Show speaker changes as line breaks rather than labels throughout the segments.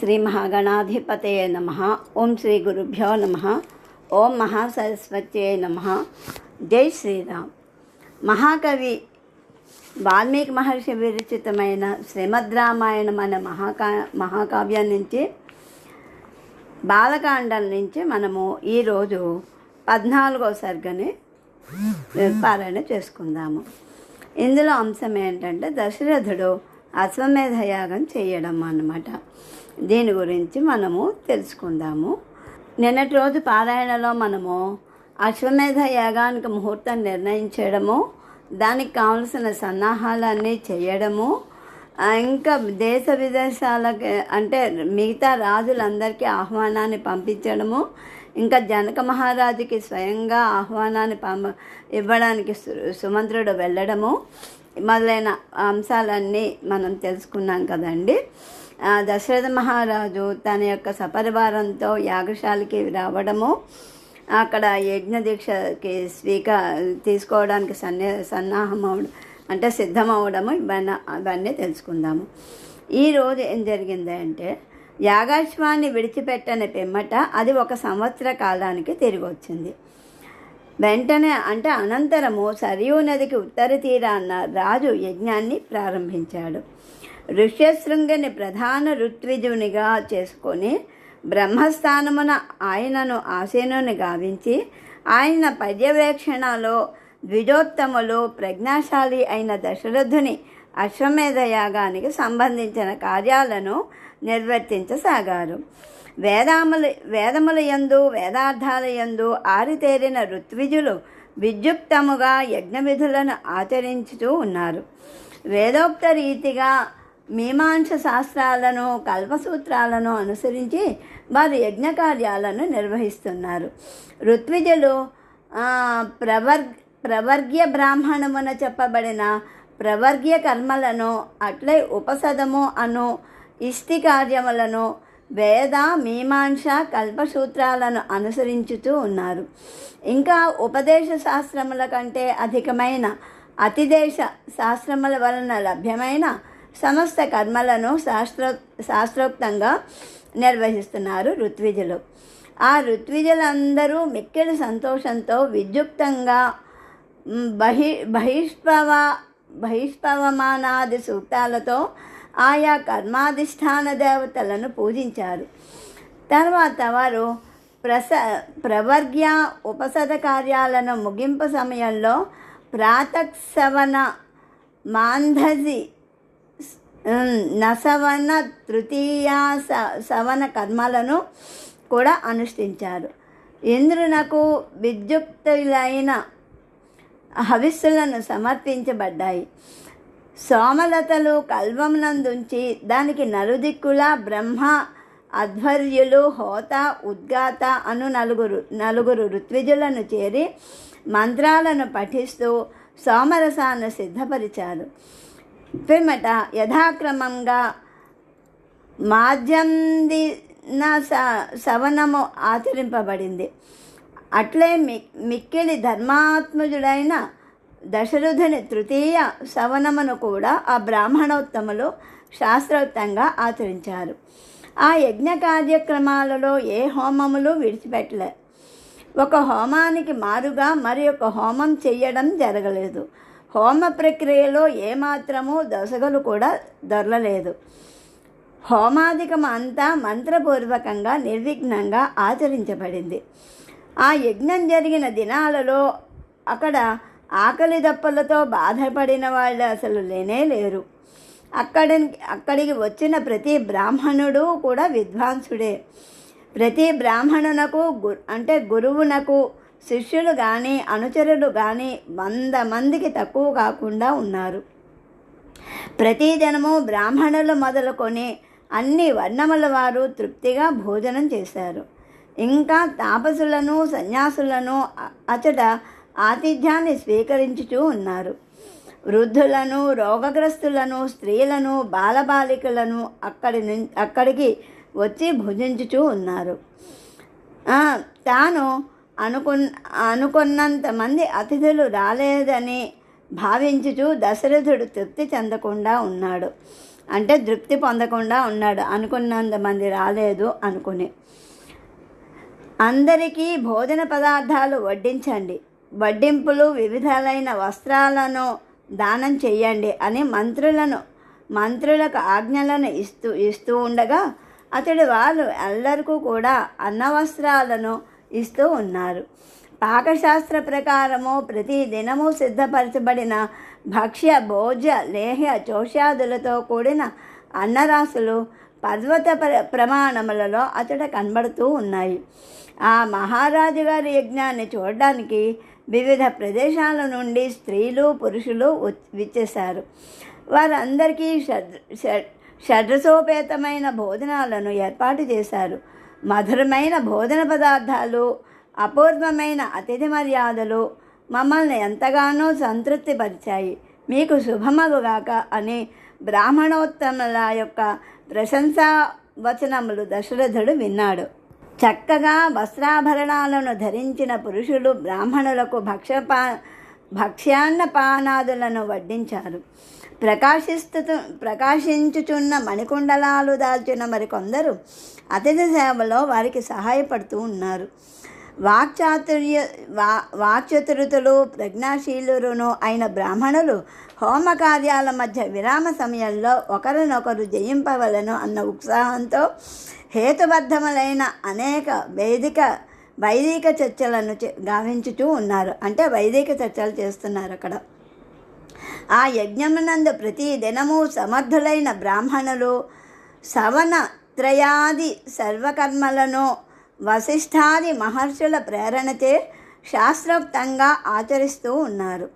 శ్రీ మహాగణాధిపతయ నమ. ఓం శ్రీ గురుభ్యో నమ. ఓం మహాసరస్వత్యే నమ. జై శ్రీరామ్. మహాకవి వాల్మీకి మహర్షి విరచితమైన శ్రీమద్ రామాయణం అనే మహాకా మహాకావ్యం నుంచి బాలకాండం నుంచి మనము ఈరోజు పద్నాలుగో సర్గని పారాయణ చేసుకుందాము. ఇందులో అంశం ఏంటంటే దశరథుడు అశ్వమేధ యాగం చేయడం అన్నమాట. దీని గురించి మనము తెలుసుకుందాము. నిన్నటి రోజు పారాయణలో మనము అశ్వమేధ యాగానికి ముహూర్తం నిర్ణయించడము దానికి కావలసిన సన్నాహాలన్నీ చేయడము ఇంకా దేశ విదేశాలకి అంటే మిగతా రాజులందరికీ ఆహ్వానాన్ని పంపించడము ఇంకా జనక మహారాజుకి స్వయంగా ఆహ్వానాన్ని పంప ఇవ్వడానికి సు సుమంత్రుడు వెళ్ళడము మొదలైన అంశాలన్నీ మనం తెలుసుకున్నాం కదండి. దశరథ మహారాజు తన యొక్క సపరివారంతో యాగశాలకి రావడము అక్కడ యజ్ఞ దీక్షకి స్వీక తీసుకోవడానికి సన్ని సన్నాహం అవడం అంటే సిద్ధమవడము ఇవన్నీ అవన్నీ తెలుసుకుందాము. ఈరోజు ఏం జరిగింది అంటే యాగాశ్వాన్ని విడిచిపెట్టని పిమ్మట అది ఒక సంవత్సర కాలానికి తిరిగి వచ్చింది. వెంటనే అంటే అనంతరము సరియూ నదికి ఉత్తర తీరాన్న రాజు యజ్ఞాన్ని ప్రారంభించాడు. ఋష్యశృంగని ప్రధాన ఋత్విజునిగా చేసుకొని బ్రహ్మస్థానమున ఆయనను ఆసీనుని గావించి ఆయన పర్యవేక్షణలో ద్విజోత్తములు ప్రజ్ఞాశాలి అయిన దశరథుని అశ్వమేధ యాగానికి సంబంధించిన కార్యాలను నిర్వర్తించసాగారు. వేదాములు వేదముల యందు వేదార్థాల యందు ఆరితేరిన ఋత్విజులు విద్యుక్తముగా యజ్ఞ విధులను ఆచరించుతూ ఉన్నారు. వేదోక్త రీతిగా మీమాంస శాస్త్రాలను కల్పసూత్రాలను అనుసరించి వారు యజ్ఞ కార్యాలను నిర్వహిస్తున్నారు. ఋత్విజులు ప్రవర్ ప్రవర్గ్య బ్రాహ్మణమున చెప్పబడిన ప్రవర్గ్య కర్మలను అట్లే ఉపసదము అను ఇష్టి కార్యములను వేద మీమాంస కల్పసూత్రాలను అనుసరించుతూ ఉన్నారు. ఇంకా ఉపదేశ శాస్త్రముల కంటే అధికమైన అతిదేశ శాస్త్రముల వలన లభ్యమైన సమస్త కర్మలను శాస్త్ర శాస్త్రోక్తంగా నిర్వహిస్తున్నారు ఋత్విజులు. ఆ ఋత్విజులందరూ మిక్కిలి సంతోషంతో విద్యుక్తంగా బహి బహిష్పవ బహిష్పవమానాది సూక్తాలతో ఆయా కర్మాధిష్టాన దేవతలను పూజించారు. తర్వాత వారు ప్రస ప్రవర్గ్య ఉపసద కార్యాలను ముగింపు సమయంలో ప్రాతక్సవన మాంధజి నసవన తృతీయ సవన కర్మలను కూడా అనుష్ఠించారు. ఇంద్రునకు విద్యుక్తులైన హవిస్సులను సమర్పించబడ్డాయి. సోమలతలు కల్వమునందుంచి దానికి నలుదిక్కుల బ్రహ్మ అధ్వర్యులు హోత ఉద్గాత అను నలుగురు నలుగురు ఋత్విజులను చేరి మంత్రాలను పఠిస్తూ సోమరసాన్ని సిద్ధపరిచారు. పిమ్మట యథాక్రమంగా మాధ్యందిన స సవనము ఆచరింపబడింది. అట్లే మి మిక్కిలి ధర్మాత్మజుడైన దశరథుని తృతీయ సవనమును కూడా ఆ బ్రాహ్మణోత్తములు శాస్త్రోక్తంగా ఆచరించారు. ఆ యజ్ఞ కార్యక్రమాలలో ఏ హోమములు విడిచిపెట్టలే. ఒక హోమానికి మారుగా మరి ఒక హోమం చేయడం జరగలేదు. హోమ ప్రక్రియలో ఏమాత్రము దశగలు కూడా దొరలలేదు. హోమాధికం అంతా మంత్రపూర్వకంగా నిర్విఘ్నంగా ఆచరించబడింది. ఆ యజ్ఞం జరిగిన దినాలలో అక్కడ ఆకలి దప్పలతో బాధపడిన వాళ్ళు అసలు లేనే లేరు. అక్కడి అక్కడికి వచ్చిన ప్రతి బ్రాహ్మణుడు కూడా విద్వాంసుడే. ప్రతి బ్రాహ్మణునకు గు అంటే గురువునకు శిష్యులు కానీ అనుచరులు కానీ వంద మందికి తక్కువ కాకుండా ఉన్నారు. ప్రతిదినము బ్రాహ్మణులు మొదలుకొని అన్ని వర్ణముల వారు తృప్తిగా భోజనం చేశారు. ఇంకా తాపసులను సన్యాసులను అచట ఆతిథ్యాన్ని స్వీకరించుతూ ఉన్నారు. వృద్ధులను రోగగ్రస్తులను స్త్రీలను బాలబాలికలను అక్కడి అక్కడికి వచ్చి భుజించుచూ ఉన్నారు. తాను అనుకున్ అనుకున్నంత మంది అతిథులు రాలేదని భావించుచు దశరథుడు తృప్తి చెందకుండా ఉన్నాడు. అంటే తృప్తి పొందకుండా ఉన్నాడు. అనుకున్నంత మంది రాలేదు అనుకుని. అందరికీ భోజన పదార్థాలు వడ్డించండి. వడ్డింపులు వివిధాలైన వస్త్రాలను దానం చేయండి అని మంత్రులను మంత్రులకు ఆజ్ఞలను ఇస్తూ ఇస్తూ ఉండగా అతడు వాళ్ళు ఎల్లరికూ కూడా అన్న వస్త్రాలను ఇస్తూ ఉన్నారు. పాకశాస్త్ర ప్రకారము ప్రతి దినము సిద్ధపరచబడిన భక్ష్య భోజ లేహ్య చోషాదులతో కూడిన అన్నరాశులు పర్వత ప్ర ప్రమాణములలో అతడ కనబడుతూ ఉన్నాయి. ఆ మహారాజు గారి యజ్ఞాన్ని చూడడానికి వివిధ ప్రదేశాల నుండి స్త్రీలు పురుషులు విచ్చేశారు. వారందరికీ షడ్ షడ్ షడ్రసోపేతమైన భోజనాలను ఏర్పాటు చేశారు. మధురమైన భోజన పదార్థాలు అపూర్వమైన అతిథి మర్యాదలు మమ్మల్ని ఎంతగానో సంతృప్తిపరిచాయి. మీకు శుభమగుగాక అని బ్రాహ్మణోత్తముల యొక్క ప్రశంసా వచనములు దశరథుడు విన్నాడు. చక్కగా వస్త్రాభరణాలను ధరించిన పురుషులు బ్రాహ్మణులకు భక్ష్యపా భక్ష్యాన్నపానాదులను వడ్డించారు. ప్రకాశిస్తు ప్రకాశించుచున్న మణికుండలాలు దాల్చిన మరికొందరు అతిథి సేవలో వారికి సహాయపడుతూ ఉన్నారు. వాక్చాతుర్య వా వాక్చతురుతులు ప్రజ్ఞాశీలురును అయిన బ్రాహ్మణులు హోమ కార్యాల మధ్య విరామ సమయంలో ఒకరినొకరు జయింపవలను అన్న ఉత్సాహంతో హేతుబద్ధములైన అనేక వేదిక వైదిక చర్చలను గావించుతూ ఉన్నారు. అంటే వైదిక చర్చలు చేస్తున్నారు అక్కడ. ఆ యజ్ఞమునందు ప్రతి దినము సమర్థులైన బ్రాహ్మణులు సవన త్రయాది సర్వకర్మలను వశిష్ఠాది మహర్షుల ప్రేరణచే శాస్త్రోక్తంగా ఆచరిస్తూ ఉన్నారు.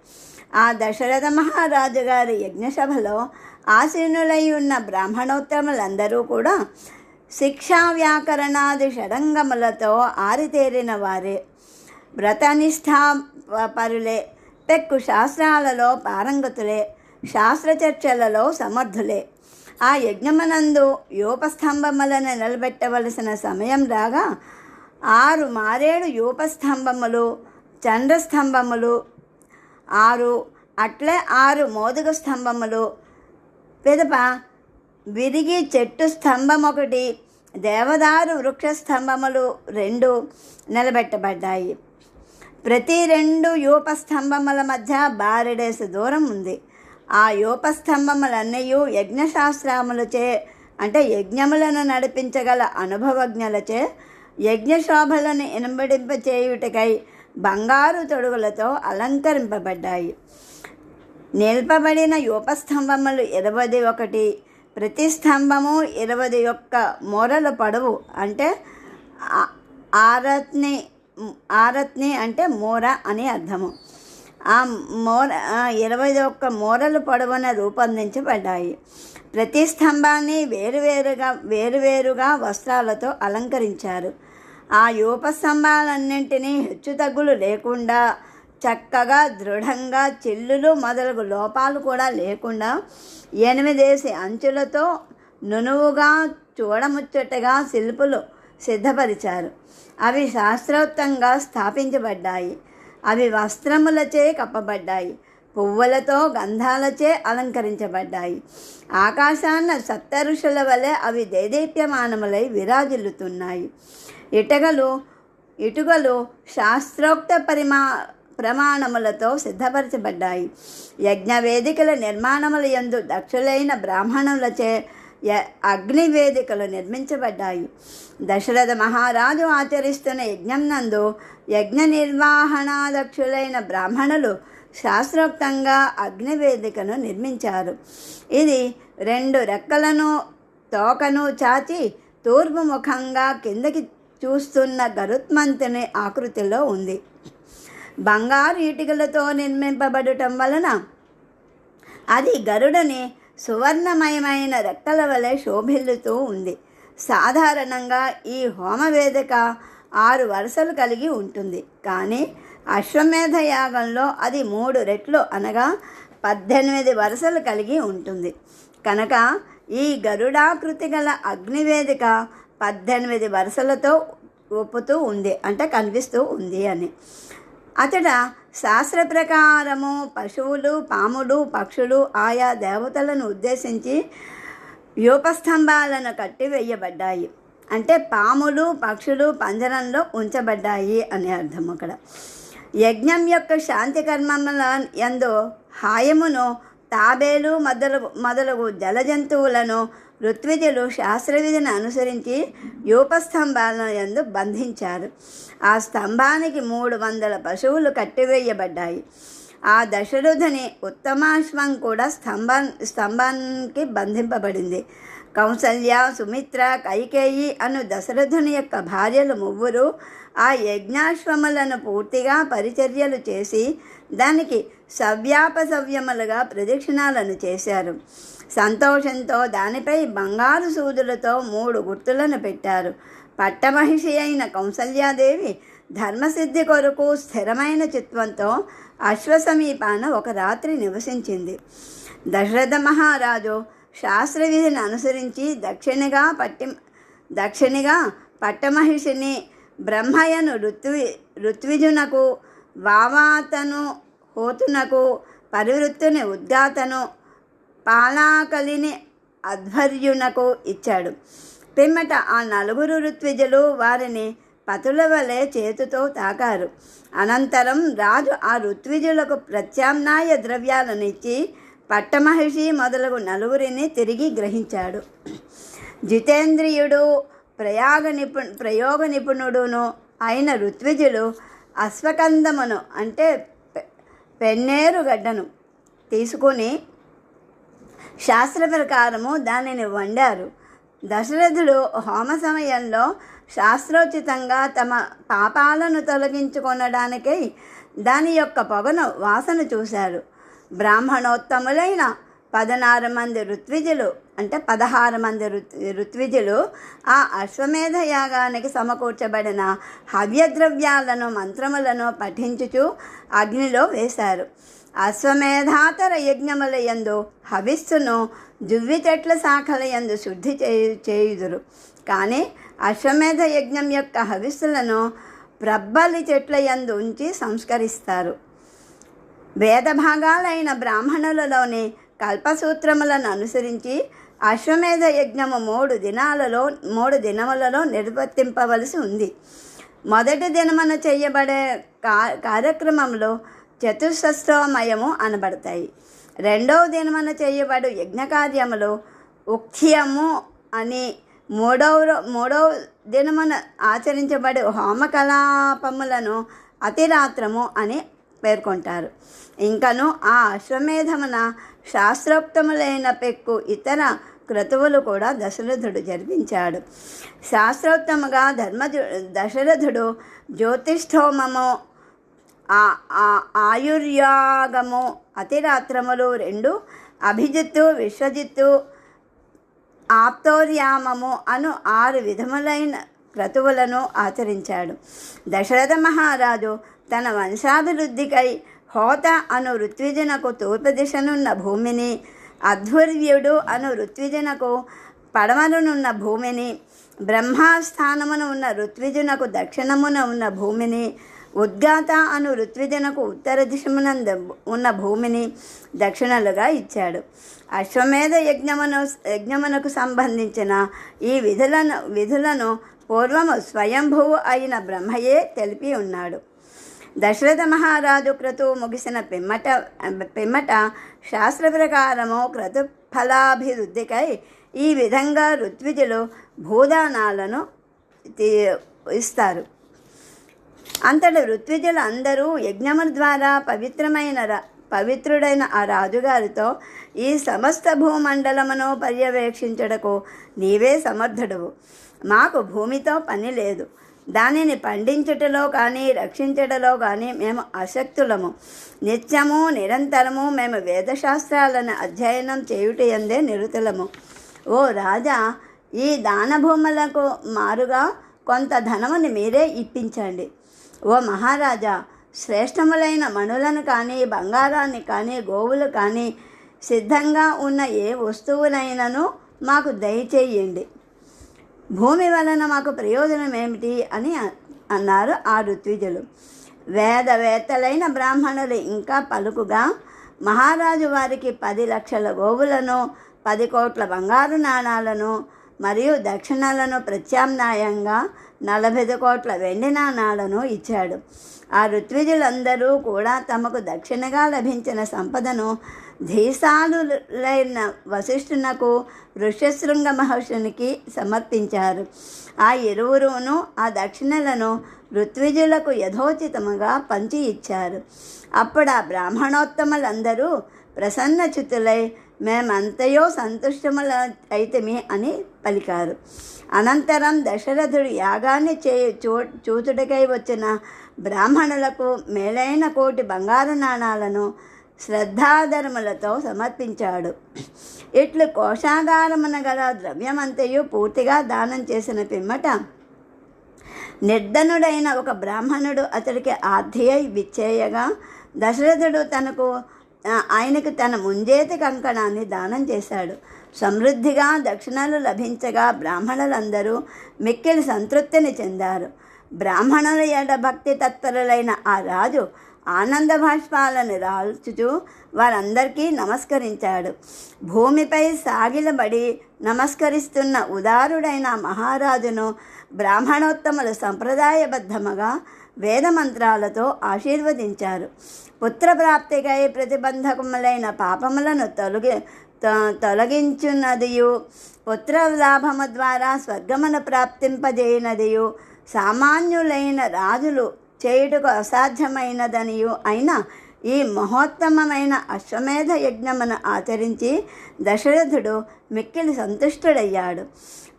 ఆ దశరథ మహారాజు గారి యజ్ఞసభలో ఆసీనులై ఉన్న బ్రాహ్మణోత్తములందరూ కూడా శిక్షా వ్యాకరణాది షడంగములతో ఆరితేరిన వారే. వ్రతనిష్ఠా పరులే పెక్కు శాస్త్రాలలో పారంగతులే శాస్త్ర చర్చలలో సమర్థులే. ఆ యజ్ఞమనందు యూపస్తంభములను నిలబెట్టవలసిన సమయం రాగా ఆరు మారేడు యూపస్తంభములు చంద్రస్తంభములు ఆరు అట్లే ఆరు మోదుగ స్తంభములు. పిదప విరిగి చెట్టు స్తంభం ఒకటి దేవదారు వృక్ష స్తంభములు రెండు నిలబెట్టబడ్డాయి. ప్రతి రెండు యూపస్తంభముల మధ్య బారెడేసి దూరం ఉంది. ఆ యూపస్తంభములన్నీ యజ్ఞశాస్త్రములచే అంటే యజ్ఞములను నడిపించగల అనుభవజ్ఞలచే యజ్ఞశోభలను ఇనబడింప చేయుటకై బంగారు తొడుగులతో అలంకరింపబడ్డాయి. నిల్పబడిన యూపస్తంభములు ఇరవై ఒకటి ప్రతి స్తంభము ఇరవై ఒక్క మూరల పొడవు. అంటే ఆ- ఆరత్ని ఆరత్ని అంటే మోర అని అర్థము. ఆ మోర ఇరవై ఒక్క మోరలు పొడవున రూపొందించబడ్డాయి. ప్రతి స్తంభాన్ని వేరువేరుగా వేరువేరుగా వస్త్రాలతో అలంకరించారు. ఆ యూపస్తంభాలన్నింటినీ హెచ్చుతగ్గులు లేకుండా చక్కగా దృఢంగా చిల్లులు మొదలగు లోపాలు కూడా లేకుండా ఎనిమిదేసి అంచులతో నునువుగా చూడముచ్చటగా శిల్పులు సిద్ధపరిచారు. అవి శాస్త్రోక్తంగా స్థాపించబడ్డాయి. అవి వస్త్రములచే కప్పబడ్డాయి. పువ్వులతో గంధాలచే అలంకరించబడ్డాయి. ఆకాశాన్న సప్తఋషుల వలె అవి దేదీప్యమానములై విరాజిల్లుతున్నాయి. ఇటగలు ఇటుకలు శాస్త్రోక్త పరిమా ప్రమాణములతో సిద్ధపరచబడ్డాయి. యజ్ఞ వేదికల నిర్మాణముల యందు దక్షులైన బ్రాహ్మణులచే య- నిర్మించబడ్డాయి. దశరథ మహారాజు ఆచరిస్తున్న యజ్ఞం నందు యజ్ఞ నిర్వహణాదక్షులైన బ్రాహ్మణులు శాస్త్రోక్తంగా అగ్నివేదికను నిర్మించారు. ఇది రెండు రెక్కలను తోకను చాచి తూర్పు ముఖంగా కిందకి చూస్తున్న గరుత్మంతుని ఆకృతిలో ఉంది. బంగారు ఇటుకలతో నిర్మింపబడటం వలన అది గరుడని సువర్ణమయమైన రెక్కల వలె శోభిల్లుతూ ఉంది. సాధారణంగా ఈ హోమవేదిక ఆరు వరుసలు కలిగి ఉంటుంది. కానీ అశ్వమేధ యాగంలో అది మూడు రెట్లు అనగా పద్దెనిమిది వరుసలు కలిగి ఉంటుంది. కనుక ఈ గరుడాకృతి గల అగ్నివేదిక పద్దెనిమిది వరుసలతో ఒప్పుతూ ఉంది అంటే కనిపిస్తూ ఉంది అని. అతడ శాస్త్ర ప్రకారము పశువులు పాములు పక్షులు ఆయా దేవతలను ఉద్దేశించి వ్యూపస్తంభాలను కట్టివేయబడ్డాయి. అంటే పాములు పక్షులు పంజరంలో ఉంచబడ్డాయి అని అర్థం అక్కడ. యజ్ఞం యొక్క శాంతి కర్మముల యందు హాయమును తాబేలు మొదలగు మొదలగు జలజంతువులను ఋత్విజులు శాస్త్రవిధిని అనుసరించి యూపస్తంభాలను ఎందు బంధించారు. ఆ స్తంభానికి మూడు వందల పశువులు కట్టివేయబడ్డాయి. ఆ దశరథుని ఉత్తమాశ్వం కూడా స్తంభా స్తంభానికి బంధింపబడింది. కౌసల్య సుమిత్ర కైకేయి అను దశరథుని యొక్క భార్యలు ముగ్గురు ఆ యజ్ఞాశ్వములను పూర్తిగా పరిచర్యలు చేసి దానికి సవ్యాపసవ్యములుగా ప్రదక్షిణాలను చేశారు. సంతోషంతో దానిపై బంగారు సూదులతో మూడు గుర్తులను పెట్టారు. పట్టమహిషి అయిన కౌసల్యాదేవి ధర్మసిద్ధి కొరకు స్థిరమైన చిత్వంతో అశ్వసమీపాన ఒక రాత్రి నివసించింది. దశరథ మహారాజు శాస్త్రవిధిని అనుసరించి దక్షిణగా పట్టి దక్షిణిగా పట్టమహిషిని బ్రహ్మయను ఋత్వి ఋత్విజునకు వావాతను హోతునకు పరివృత్తుని ఉద్గాతను పాలాకలిని అధ్వర్యునకు ఇచ్చాడు. పిమ్మట ఆ నలుగురు ఋత్విజులు వారిని పతుల వలె చేతితో తాకారు. అనంతరం రాజు ఆ ఋత్విజులకు ప్రత్యామ్నాయ ద్రవ్యాలను ఇచ్చి పట్టమహిషి మొదలగు నలుగురిని తిరిగి గ్రహించాడు. జితేంద్రియుడు ప్రయాగ నిపు ప్రయోగ నిపుణుడును అయిన ఋత్విజులు అశ్వకందమును అంటే వెన్నేరు పెన్నేరు గడ్డను తీసుకొని శాస్త్ర ప్రకారము దానిని వండారు. దశరథుడు హోమ సమయంలో శాస్త్రోచితంగా తమ పాపాలను తొలగించుకొనడానికై దాని యొక్క పొగను వాసన చూశారు. బ్రాహ్మణోత్తములైన పదనారు మంది ఋత్విజులు అంటే పదహారు మంది ఋత్విజులు ఆ అశ్వమేధ యాగానికి సమకూర్చబడిన హవ్యద్రవ్యాలను మంత్రములను పఠించుచు అగ్నిలో వేశారు. అశ్వమేధాతర యజ్ఞముల యందు హవిస్సును జువ్వి చెట్ల శాఖల యందు శుద్ధి చేయు చేయుదురు. కానీ అశ్వమేధ యజ్ఞం యొక్క హవిస్సులను ప్రబ్బలి చెట్ల యందు ఉంచి సంస్కరిస్తారు. వేద భాగాలైన బ్రాహ్మణులలోని కల్పసూత్రములను అనుసరించి అశ్వమేధ యజ్ఞము మూడు దినాలలో మూడు దినములలో నిర్వర్తింపవలసి ఉంది. మొదటి దినమున చేయబడే కా కార్యక్రమంలో చతుషష్ఠోమయము అనబడతాయి. రెండవ దినమున చేయబడు యజ్ఞ కార్యములో ఉక్ష్యము అని మూడవ మూడవ దినమున ఆచరించబడే హోమకలాపములను అతిరాత్రము అని పేర్కొంటారు. ఇంకను ఆ అశ్వమేధమున శాస్త్రోక్తములైన పెక్కు ఇతర క్రతువులు కూడా దశరథుడు జరిపించాడు. శాస్త్రోక్తముగా ధర్మ దశరథుడు జ్యోతిష్ఠోమము ఆ ఆయుర్యాగము అతిరాత్రములు రెండు అభిజిత్తు విశ్వజిత్తు ఆప్తోర్యామము అను ఆరు విధములైన క్రతువులను ఆచరించాడు. దశరథ మహారాజు తన వంశాభివృద్ధికై హోత అను ఋత్విజనకు తూర్పు దిశనున్న భూమిని అధ్వర్యుడు అను ఋత్విజనకు పడమరనున్న భూమిని బ్రహ్మాస్థానమున ఉన్న ఋత్విజునకు దక్షిణమున ఉన్న భూమిని ఉద్గాత అను ఋత్విజునకు ఉత్తర దిశమునంద ఉన్న భూమిని దక్షిణలుగా ఇచ్చాడు. అశ్వమేధ యజ్ఞమును యజ్ఞమునకు సంబంధించిన ఈ విధులను విధులను పూర్వము స్వయంభువు అయిన బ్రహ్మయే తెలిపి ఉన్నాడు. దశరథ మహారాజు క్రతువు ముగిసిన పిమ్మట పిమ్మట శాస్త్ర ప్రకారము క్రతు ఫలాభివృద్ధికై ఈ విధంగా ఋత్విజులు భూదానాలను తీ- ఇస్తారు. అంతటి ఋత్విజులు అందరూ యజ్ఞముల ద్వారా పవిత్రమైన పవిత్రుడైన ఆ రాజుగారితో ఈ సమస్త భూమండలమును పర్యవేక్షించడకు నీవే సమర్థుడువు. మాకు భూమితో పని లేదు. దానిని పండించుటలో కానీ రక్షించటలో కానీ మేము అశక్తులము. నిత్యము నిరంతరము మేము వేదశాస్త్రాలను అధ్యయనం చేయుట ఎందే నిరుతులము. ఓ రాజా ఈ దానభూములకు మారుగా కొంత ధనముని మీరే ఇప్పించండి. ఓ మహారాజా శ్రేష్టములైన మణులను కానీ బంగారాన్ని కానీ గోవులు కానీ సిద్ధంగా ఉన్న ఏ వస్తువునైనాను మాకు దయచేయండి. భూమి వలన మాకు ప్రయోజనం ఏమిటి అని అన్నారు ఆ ఋత్విజులు. వేదవేత్తలైన బ్రాహ్మణులు ఇంకా పలుకుగా మహారాజు వారికి పది లక్షల గోవులను పది కోట్ల బంగారు నాణాలను మరియు దక్షిణాలను ప్రత్యామ్నాయంగా నలభై కోట్ల వెండి నాణాలను ఇచ్చాడు. ఆ ఋత్విజులందరూ కూడా తమకు దక్షిణగా లభించిన సంపదను ధీసాలులైన వశిష్ఠునకు ఋష్యశృంగ మహర్షునికి సమర్పించారు. ఆ ఇరువురును ఆ దక్షిణలను ఋత్విజులకు యథోచితముగా పంచి ఇచ్చారు అప్పుడు ఆ బ్రాహ్మణోత్తములందరూ ప్రసన్నచితులై మేమంతయో సంతుష్టముల అయితమి అని పలికారు. అనంతరం దశరథుడు యాగాన్ని చే చూ చూచుటకై వచ్చిన బ్రాహ్మణులకు మేలైన కోటి బంగారు నాణాలను శ్రద్ధాధర్మలతో సమర్పించాడు. ఇట్లు కోశాగారమున గల ద్రవ్యమంతయు పూర్తిగా దానం చేసిన పిమ్మట నిర్ధనుడైన ఒక బ్రాహ్మణుడు అతడికి ఆర్ధియై విచ్చేయగా దశరథుడు తనకు ఆయనకు తన ముంజేతి కంకణాన్ని దానం చేశాడు. సమృద్ధిగా దక్షిణలు లభించగా బ్రాహ్మణులందరూ మిక్కిలి సంతృప్తిని చెందారు. బ్రాహ్మణుల ఎడ భక్తి తత్పరులైన ఆ రాజు ఆనంద భాష్పాలను రాల్చుతూ వారందరికీ నమస్కరించాడు. భూమిపై సాగిలబడి నమస్కరిస్తున్న ఉదారుడైన మహారాజును బ్రాహ్మణోత్తములు సంప్రదాయబద్ధముగా వేదమంత్రాలతో ఆశీర్వదించారు. పుత్రప్రాప్తికై ప్రతిబంధకములైన పాపములను తొలగి తొలగించున్నదియు పుత్ర పుత్రలాభము ద్వారా స్వర్గమును ప్రాప్తింపజేయనదియు సామాన్యులైన రాజులు చేయుటకు అసాధ్యమైనదనియు అయిన ఈ మహోత్తమమైన అశ్వమేధ యజ్ఞమును ఆచరించి దశరథుడు మిక్కిలి సంతుష్టుడయ్యాడు.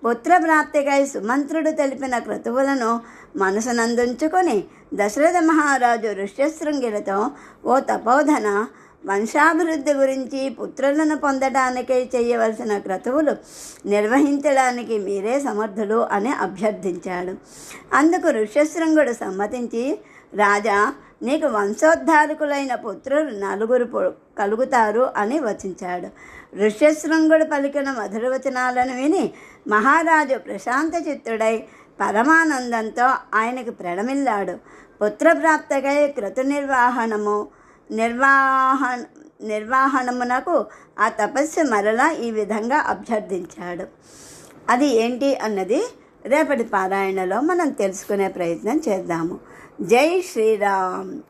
పుత్రప్రాప్తికై సుమంత్రుడు తెలిపిన క్రతువులను మనసునందుంచుకొని దశరథ మహారాజు ఋష్యశృంగిలతో ఓ తపోధన వంశాభివృద్ధి గురించి పుత్రులను పొందడానికై చేయవలసిన క్రతువులు నిర్వహించడానికి మీరే సమర్థులు అని అభ్యర్థించాడు. అందుకు ఋష్యశృంగుడు సమ్మతించి రాజా నీకు వంశోద్ధారకులైన పుత్రులు నలుగురు కలుగుతారు అని వచించాడు. ఋష్యశృంగుడు పలికిన మధుర వచనాలను విని మహారాజు ప్రశాంత చిత్తుడై పరమానందంతో ఆయనకు ప్రణమిల్లాడు. పుత్రప్రాప్తకై క్రతు నిర్వహణము నిర్వాహణమునకు నిర్వహణమునకు ఆ తపస్సు మరలా ఈ విధంగా అభ్యర్థించాడు. అది ఏంటి అన్నది రేపటి పారాయణలో మనం తెలుసుకునే ప్రయత్నం చేద్దాము. జై శ్రీరామ్.